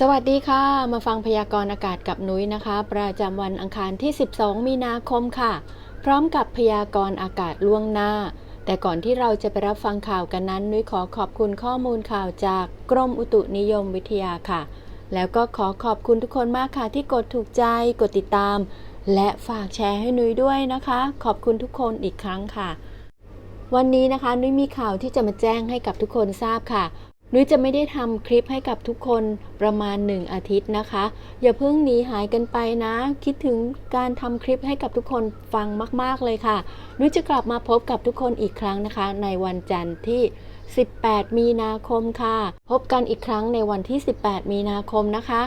สวัสดีค่ะ มาฟังพยากรณ์อากาศกับนุ้ยนะคะ ประจำวันอังคารที่ 12 มีนาคมค่ะ พร้อมกับพยากรณ์อากาศล่วงหน้า แต่ก่อนที่เราจะไปรับฟังข่าวกันนั้น นุ้ยขอขอบคุณข้อมูลข่าวจากกรมอุตุนิยมวิทยาค่ะ แล้วก็ขอขอบคุณทุกคนมากค่ะที่กดถูกใจ กดติดตาม และฝากแชร์ให้นุ้ยด้วยนะคะ ขอบคุณทุกคนอีกครั้งค่ะ วันนี้นะคะนุ้ยมีข่าวที่จะมาแจ้งให้กับทุกคนทราบค่ะ นุ้ยจะไม่ได้ทำคลิปให้กับทุกคนประมาณ 1 อาทิตย์นะคะ อย่าเพิ่งหนีหายกันไปนะ คิดถึงการทำคลิปให้กับทุกคนฟังมากๆเลยค่ะ นุ้ยจะกลับมาพบกับทุกคนอีกครั้งนะคะ ในวันจันทร์ที่ 18 มีนาคมค่ะ พบกันอีกครั้งในวันที่ 18 มีนาคมนะคะ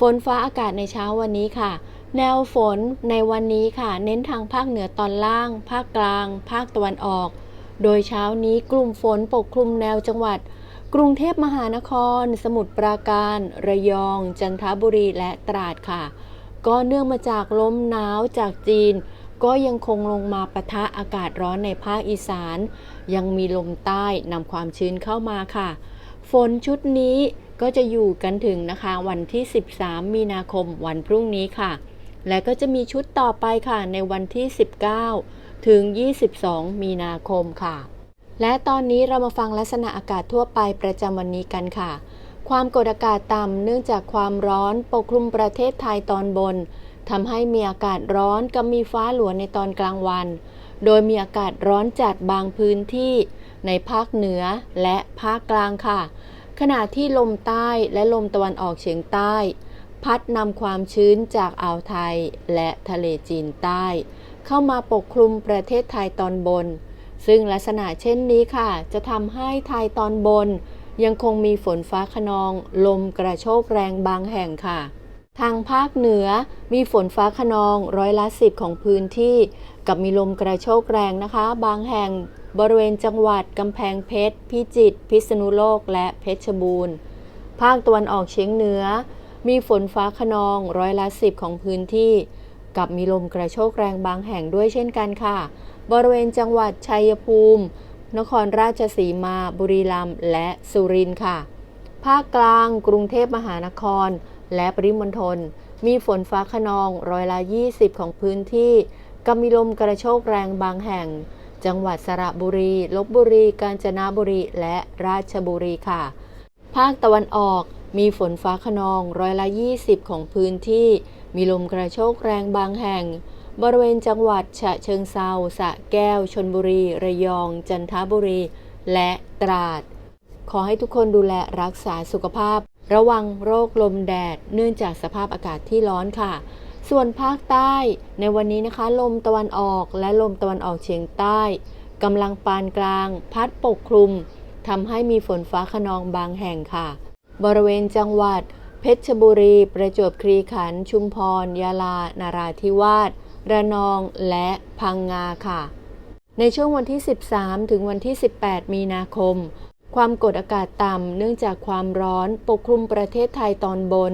ฝนฟ้าอากาศในเช้าวันนี้ค่ะ แนวฝนในวันนี้ค่ะ เน้นทางภาคเหนือตอนล่าง ภาคกลาง ภาคตะวันออก โดยเช้านี้กลุ่มฝนปกคลุมแนวจังหวัด กรุงเทพมหานคร สมุทรปราการ ระยอง จันทบุรีและตราดค่ะ ก็เนื่องมาจากลมหนาวจากจีน ก็ยังคงลงมาปะทะอากาศร้อนในภาคอีสาน ยังมีลมใต้นำความชื้นเข้ามาค่ะ ฝนชุดนี้ก็จะอยู่กันถึงนะคะ วันที่ 13 มีนาคมวันพรุ่งนี้ค่ะ และก็จะมีชุดต่อไปค่ะในวันที่ 19 ถึง 22 มีนาคมค่ะ และตอนนี้เรามาฟังลักษณะอากาศทั่วไปประจำวันนี้กันค่ะ ความกดอากาศต่ำเนื่องจากความร้อนปกคลุมประเทศไทยตอนบนทำให้มีอากาศร้อนกับมีฟ้าหลวในตอนกลางวัน โดยมีอากาศร้อนจัดบางพื้นที่ในภาคเหนือและภาคกลางค่ะ ขณะที่ลมใต้และลมตะวันออกเฉียงใต้ พัดนำความชื้นจากอ่าวไทยและทะเลจีนใต้ เข้ามาปกคลุมประเทศไทยตอนบน ซึ่งลักษณะเช่นนี้ค่ะ จะทำให้ไทยตอนบน ยังคงมีฝนฟ้าขนอง ลมกระโชกแรงบางแห่งค่ะ ทางภาคเหนือมีฝนฟ้าขนองร้อยละสิบของพื้นที่ กับมีลมกระโชกแรงนะคะ บางแห่งบริเวณจังหวัดกำแพงเพชร พิจิตร พิษณุโลก และเพชรบูรณ์ ภาคตะวันออกเฉียงเหนือ มีฝนฟ้าขนองร้อยละสิบของพื้นที่ กับมีลมกระโชกแรงบางแห่งด้วยเช่นกันค่ะ บริเวณจังหวัดชัยภูมิ นครราชสีมา บุรีรัมย์และสุรินทร์ค่ะ ภาคกลางกรุงเทพมหานคร และปริมณฑลมีฝนฟ้าขนองร้อยละ 20 ของพื้นที่กับมีลมกระโชกแรงบางแห่ง จังหวัดสระบุรี ลบบุรี กาญจนบุรี และราชบุรีค่ะ ภาคตะวันออกมีฝนฟ้าขนองร้อยละ 20 ของพื้นที่ มีลมกระโชกแรงบางแห่ง บริเวณจังหวัดฉะเชิงเซาสะแก้ว ชนบุรี ระยอง จันทบุรี และตราด ขอให้ทุกคนดูแลรักษาสุขภาพ ระวังโรคลมแดด เนื่องจากสภาพอากาศที่ร้อนค่ะ ส่วนภาคใต้ในวันนี้นะคะ ลมตะวันออกและลมตะวันออกเฉียงใต้กำลังปานกลาง พัดปกคลุมทำให้มีฝนฟ้าขนองบางแห่งค่ะ บริเวณจังหวัด เพชรบุรี ประจวบคีรีขันธ์ชุมพร ยาลา นาราธิวาส ระนองและพังงาค่ะ ในช่วงวันที่ 13 ถึงวันที่ 18 มีนาคม ความกดอากาศต่ำเนื่องจากความร้อนปกคลุมประเทศไทยตอนบน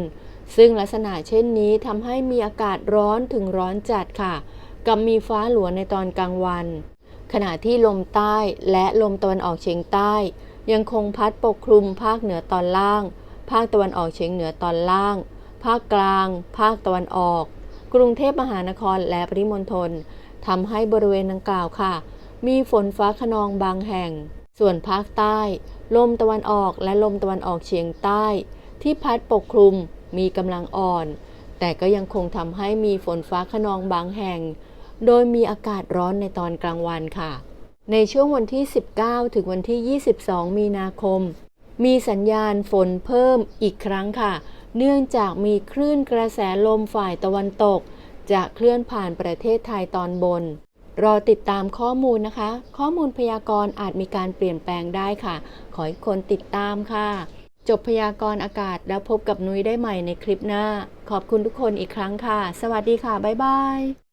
ซึ่งลักษณะเช่นนี้ทำให้มีอากาศร้อนถึงร้อนจัดค่ะ กับมีฟ้าหลวในตอนกลางวัน ขณะที่ลมใต้และลมตะวันออกเฉียงใต้ ยังคงพัดปกคลุมภาคเหนือตอนล่าง ภาคตะวันออกเฉียงเหนือตอนล่าง ภาคกลาง ภาคตะวันออก กรุงเทพมหานครและปริมณฑลทำให้บริเวณดังกล่าวค่ะ มีฝนฟ้าขนองบางแห่ง ส่วนภาคใต้ ลมตะวันออกและลมตะวันออกเฉียงใต้ ที่พัดปกคลุมมีกำลังอ่อน แต่ก็ยังคงทำให้มีฝนฟ้าขนองบางแห่ง โดยมีอากาศร้อนในตอนกลางวันค่ะ ในช่วงวันที่ 19 ถึงวันที่ 22 มีนาคม มีสัญญาณฝนเพิ่มอีกครั้งค่ะ เนื่องจากมีคลื่นกระแสลมฝ่ายตะวันตก จะเคลื่อนผ่านประเทศไทยตอนบน รอติดตามข้อมูลนะคะ ข้อมูลพยากรณ์อาจมีการเปลี่ยนแปลงได้ค่ะ ขอให้คนติดตามค่ะ จบพยากรณ์อากาศแล้วพบกับนุ้ยได้ใหม่ในคลิปหน้า ขอบคุณทุกคนอีกครั้งค่ะ สวัสดีค่ะ บ๊ายบาย